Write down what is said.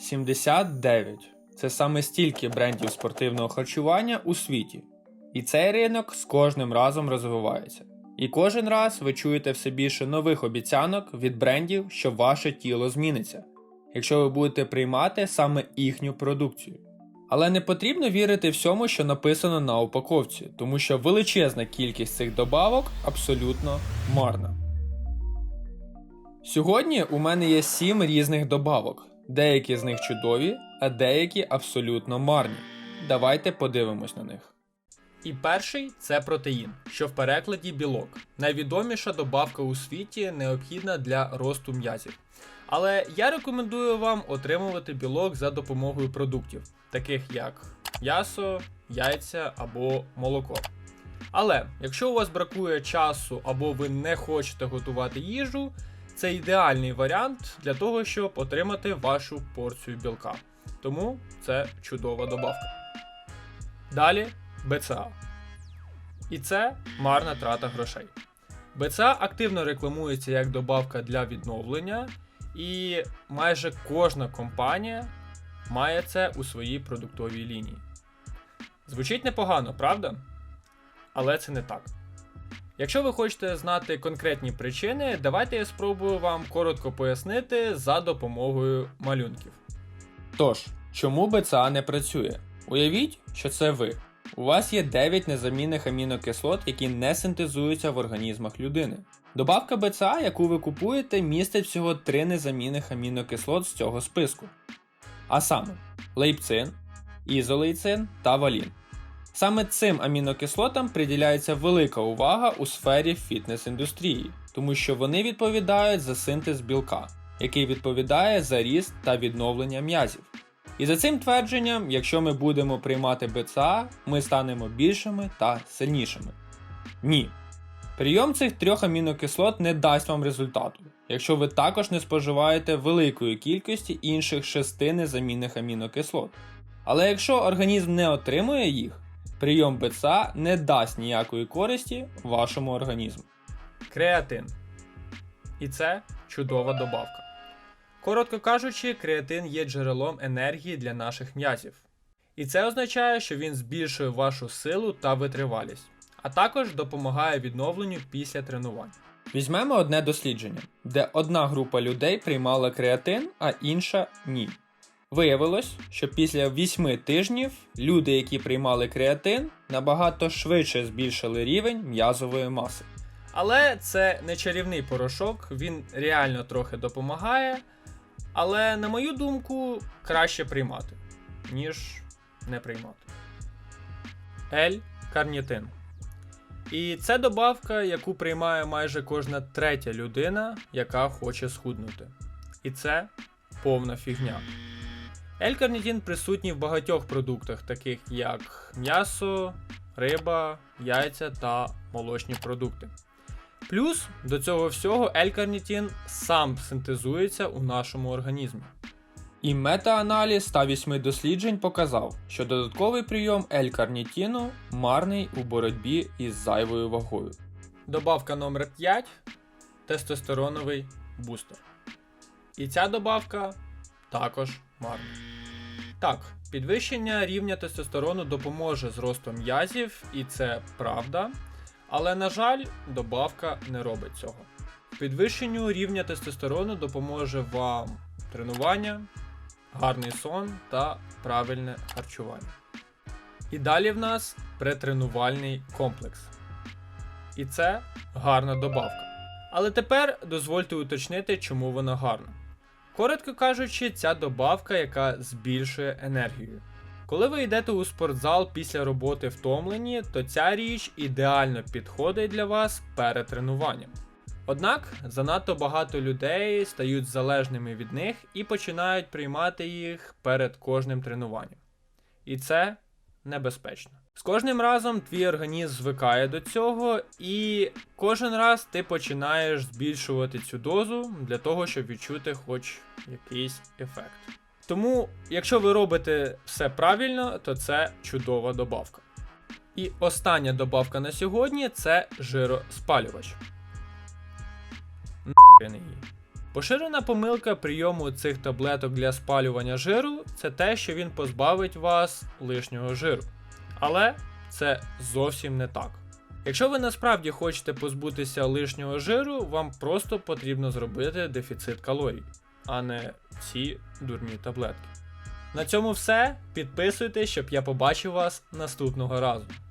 79. Це саме стільки брендів спортивного харчування у світі. І цей ринок з кожним разом розвивається. І кожен раз ви чуєте все більше нових обіцянок від брендів, що ваше тіло зміниться, якщо ви будете приймати саме їхню продукцію. Але не потрібно вірити всьому, що написано на упаковці, тому що величезна кількість цих добавок абсолютно марна. Сьогодні у мене є 7 різних добавок. Деякі з них чудові, а деякі абсолютно марні. Давайте подивимось на них. І перший це протеїн, що в перекладі білок. Найвідоміша добавка у світі необхідна для росту м'язів. Але я рекомендую вам отримувати білок за допомогою продуктів, таких як м'ясо, яйця або молоко. Але якщо у вас бракує часу або ви не хочете готувати їжу, це ідеальний варіант для того, щоб отримати вашу порцію білка. Тому це чудова добавка. Далі БЦА. І це марна трата грошей. БЦА активно рекламується як добавка для відновлення, і майже кожна компанія має це у своїй продуктовій лінії. Звучить непогано, правда? Але це не так. Якщо ви хочете знати конкретні причини, давайте я спробую вам коротко пояснити за допомогою малюнків. Тож, чому БЦА не працює? Уявіть, що це ви. У вас є 9 незамінних амінокислот, які не синтезуються в організмах людини. Добавка БЦА, яку ви купуєте, містить всього 3 незамінних амінокислот з цього списку. А саме лейпцин, ізолейцин та валін. Саме цим амінокислотам приділяється велика увага у сфері фітнес-індустрії, тому що вони відповідають за синтез білка, який відповідає за ріст та відновлення м'язів. І за цим твердженням, якщо ми будемо приймати БЦА, ми станемо більшими та сильнішими. Ні. Прийом цих трьох амінокислот не дасть вам результату, якщо ви також не споживаєте великої кількості інших шести незамінних амінокислот. Але якщо організм не отримує їх, прийом БЦА не дасть ніякої користі вашому організму. Креатин. І це чудова добавка. Коротко кажучи, креатин є джерелом енергії для наших м'язів. І це означає, що він збільшує вашу силу та витривалість, а також допомагає відновленню після тренувань. Візьмемо одне дослідження, де одна група людей приймала креатин, а інша ні. Виявилось, що після 8 тижнів люди, які приймали креатин, набагато швидше збільшили рівень м'язової маси. Але це не чарівний порошок, він реально трохи допомагає. Але, на мою думку, краще приймати, ніж не приймати. L-карнітин. І це добавка, яку приймає майже кожна третя людина, яка хоче схуднути. І це повна фігня. L-карнітин присутній в багатьох продуктах, таких як м'ясо, риба, яйця та молочні продукти. Плюс до цього всього L-карнітин сам синтезується у нашому організмі. І метааналіз 108 досліджень показав, що додатковий прийом L-карнітину марний у боротьбі із зайвою вагою. Добавка номер 5 тестостероновий бустер. І ця добавка також марна. Так, підвищення рівня тестостерону допоможе з ростом м'язів, і це правда. Але, на жаль, добавка не робить цього. Підвищенню рівня тестостерону допоможе вам тренування, гарний сон та правильне харчування. І далі в нас претренувальний комплекс. І це гарна добавка. Але тепер дозвольте уточнити, чому вона гарна. Коротко кажучи, ця добавка, яка збільшує енергію. Коли ви йдете у спортзал після роботи втомлені, то ця річ ідеально підходить для вас перед тренуванням. Однак занадто багато людей стають залежними від них і починають приймати їх перед кожним тренуванням. І це небезпечно. З кожним разом твій організм звикає до цього, і кожен раз ти починаєш збільшувати цю дозу для того, щоб відчути хоч якийсь ефект. Тому, якщо ви робите все правильно, то це чудова добавка. І остання добавка на сьогодні це жироспалювач. Нахрен її. Поширена помилка прийому цих таблеток для спалювання жиру це те, що він позбавить вас лишнього жиру. Але це зовсім не так. Якщо ви насправді хочете позбутися лишнього жиру, вам просто потрібно зробити дефіцит калорій, а не ці дурні таблетки. На цьому все. Підписуйтесь, щоб я побачив вас наступного разу.